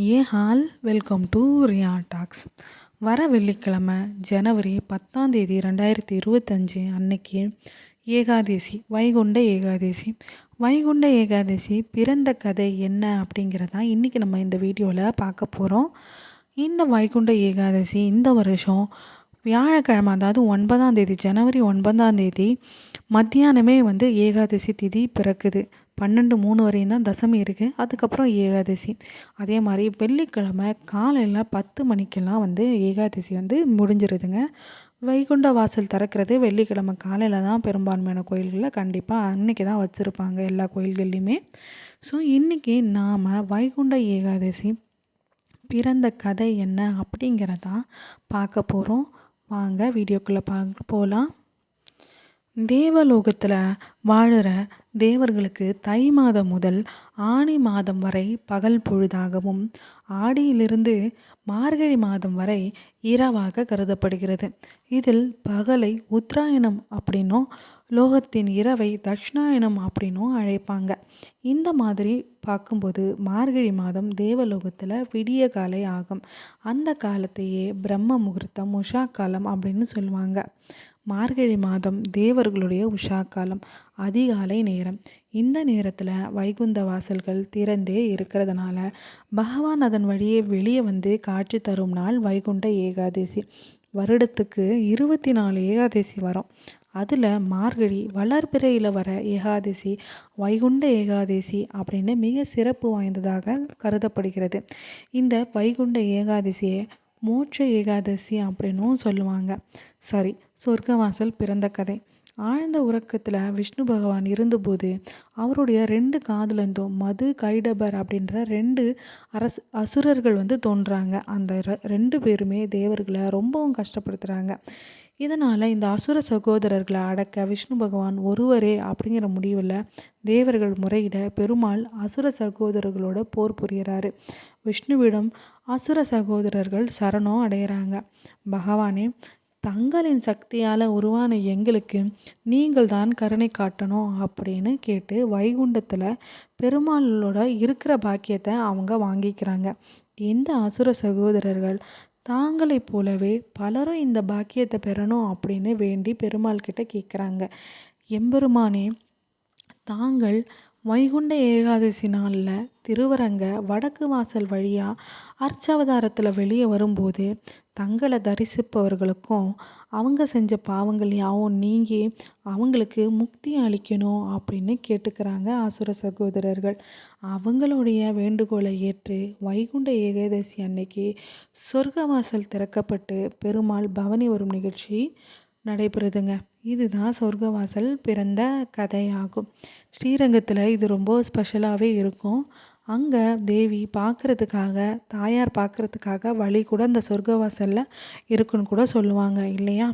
Hey all welcome to Riya talks. வர வெள்ளிக்கிழமை ஜனவரி பத்தாம் தேதி ரெண்டாயிரத்தி இருபத்தஞ்சு அன்னைக்கு ஏகாதேசி வைகுண்ட ஏகாதேசி. வைகுண்ட ஏகாதசி பிறந்த கதை என்ன அப்படிங்கிறதான் இன்றைக்கி நம்ம இந்த வீடியோவில் பார்க்க போகிறோம் இந்த வைகுண்ட ஏகாதசி இந்த வருஷம் வியாழக்கிழமை அதாவது ஒன்பதாம் தேதி ஜனவரி ஒன்பதாம் தேதி மத்தியானமே வந்து ஏகாதசி திதி பிறக்குது. பன்னெண்டு மூணு வரையும் தான் தசமி இருக்குது அதுக்கப்புறம் ஏகாதசி. அதே மாதிரி வெள்ளிக்கிழமை காலையில் பத்து மணிக்கெல்லாம் வந்து ஏகாதசி வந்து முடிஞ்சிருதுங்க. வைகுண்ட வாசல் திறக்கிறது வெள்ளிக்கிழமை காலையில் தான் பெரும்பான்மையான கோயில்களில் கண்டிப்பாக அன்றைக்கி தான் வச்சுருப்பாங்க எல்லா கோயில்கள்லையுமே. ஸோ இன்றைக்கி நாம் வைகுண்ட ஏகாதசி பிறந்த கதை என்ன அப்படிங்கிறதான் பார்க்க போகிறோம் வாங்க வீடியோக்குள்ளே பார்க்க போகலாம் தேவலோகத்தில் வாழுற தேவர்களுக்கு தை மாதம் முதல் ஆணி மாதம் வரை பகல் பொழுதாகவும் ஆடியிலிருந்து மார்கழி மாதம் வரை இரவாக கருதப்படுகிறது. இதில் பகலை உத்தராயணம் அப்படின்னும் லோகத்தின் இரவை தட்சிணாயணம் அப்படின்னும் அழைப்பாங்க. இந்த மாதிரி பார்க்கும்போது மார்கழி மாதம் தேவலோகத்தில் விடிய காலை ஆகும். அந்த காலத்தையே பிரம்ம முகூர்த்தம் உஷா காலம் அப்படின்னு சொல்லுவாங்க. மார்கழி மாதம் தேவர்களுடைய உஷா காலம் அதிகாலை நேரம். இந்த நேரத்தில் வைகுந்த வாசல்கள் திறந்தே இருக்கிறதுனால பகவான் அதன் வழியே வெளியே வந்து காட்சி தரும் நாள் வைகுண்ட ஏகாதசி. வருடத்துக்கு இருபத்தி நாலு ஏகாதசி வரும். அதில் மார்கழி வளர்பிறையில் வர ஏகாதசி வைகுண்ட ஏகாதசி அப்படின்னு மிக சிறப்பு வாய்ந்ததாக கருதப்படுகிறது. இந்த வைகுண்ட ஏகாதசியை மோட்ச ஏகாதசி அப்படின்னும் சொல்லுவாங்க. சரி சொர்க்கவாசல் பிறந்த கதை. ஆழ்ந்த உறக்கத்தில் விஷ்ணு பகவான் இருந்தபோது அவருடைய ரெண்டு காதுலேருந்தும் மது கைடபர் அப்படின்ற ரெண்டு அரசு அசுரர்கள் வந்து தோன்றாங்க. அந்த ரெண்டு பேருமே தேவர்களை ரொம்பவும் கஷ்டப்படுத்துகிறாங்க இதனால் இந்த அசுர சகோதரர்களை அடக்க விஷ்ணு பகவான் ஒருவரே அப்படிங்கிற முடிவில் தேவர்கள் முறையிட பெருமாள் அசுர சகோதரர்களோட போர் புரிகிறாரு விஷ்ணுவிடம் அசுர சகோதரர்கள் சரணம் அடைகிறாங்க பகவானே தங்களின் சக்தியால் உருவான எங்களுக்கு நீங்கள் தான் கருணை காட்டணும் அப்படின்னு கேட்டு வைகுண்டத்தில் பெருமாளோட இருக்கிற பாக்கியத்தை அவங்க வாங்கிக்கிறாங்க. இந்த அசுர சகோதரர்கள் தாங்களைப் போலவே பலரும் இந்த பாக்கியத்தை பெறணும் அப்படின்னு வேண்டி பெருமாள் கிட்ட கேட்குறாங்க எம்பெருமானே தாங்கள் வைகுண்ட ஏகாதசி நாளில் திருவரங்க வடக்கு வாசல் வழியாக அர்ச்சாவதாரத்தில் வெளியே வரும்போது தங்களை தரிசிப்பவர்களுக்கும் அவங்க செஞ்ச பாவங்கள் யாவும் நீங்கி அவங்களுக்கு முக்தி அளிக்கணும் அப்படின்னு கேட்டுக்கிறாங்க ஆசுர சகோதரர்கள். அவங்களுடைய வேண்டுகோளை ஏற்று வைகுண்ட ஏகாதசி அன்னைக்கு சொர்க்கவாசல் திறக்கப்பட்டு பெருமாள் பவனி வரும் நிகழ்ச்சி நடைபெறுதுங்க. இதுதான் சொர்க்கவாசல் பிறந்த கதையாகும். ஸ்ரீரங்கத்தில் இது ரொம்ப ஸ்பெஷலாகவே இருக்கும். அங்கே தேவி பார்க்குறதுக்காக தாயார் பார்க்குறதுக்காக வழி கூட அந்த சொர்க்கவாசலில் இருக்குன்னு கூட சொல்லுவாங்க இல்லையா?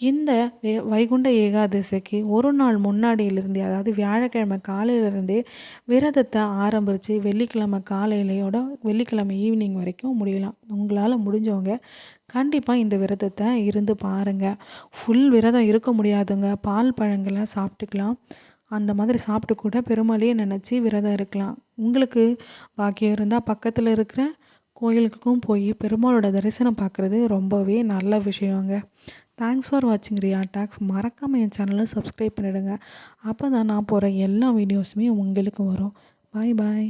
இந்த வைகுண்ட ஏகாதசிக்கு ஒரு நாள் முன்னாடியிலிருந்தே அதாவது வியாழக்கிழமை காலையிலேருந்தே விரதத்தை ஆரம்பித்து வெள்ளிக்கிழமை காலையிலையோட வெள்ளிக்கிழமை ஈவினிங் வரைக்கும் முடியலாம். உங்களால் முடிஞ்சவங்க கண்டிப்பாக இந்த விரதத்தை இருந்து பாருங்கள் ஃபுல் விரதம் இருக்க முடியாதுங்க. பால் பழங்களை சாப்பிட்டுக்கலாம். அந்த மாதிரி சாப்பிட்டு கூட பெருமாளையே நினச்சி விரதம் இருக்கலாம். உங்களுக்கு பாக்கியம் இருந்தால் பக்கத்தில் இருக்கிற கோயிலுக்கும் போய் பெருமாளோட தரிசனம் பார்க்குறது ரொம்பவே நல்ல விஷயங்க. தேங்க்ஸ் ஃபார் வாட்சிங் ரியா டாக்ஸ் மறக்காமல் என் சேனலை சப்ஸ்கிரைப் பண்ணிவிடுங்க அப்போ தான் நான் போகிற எல்லா வீடியோஸுமே உங்களுக்கு வரும். பாய் பாய்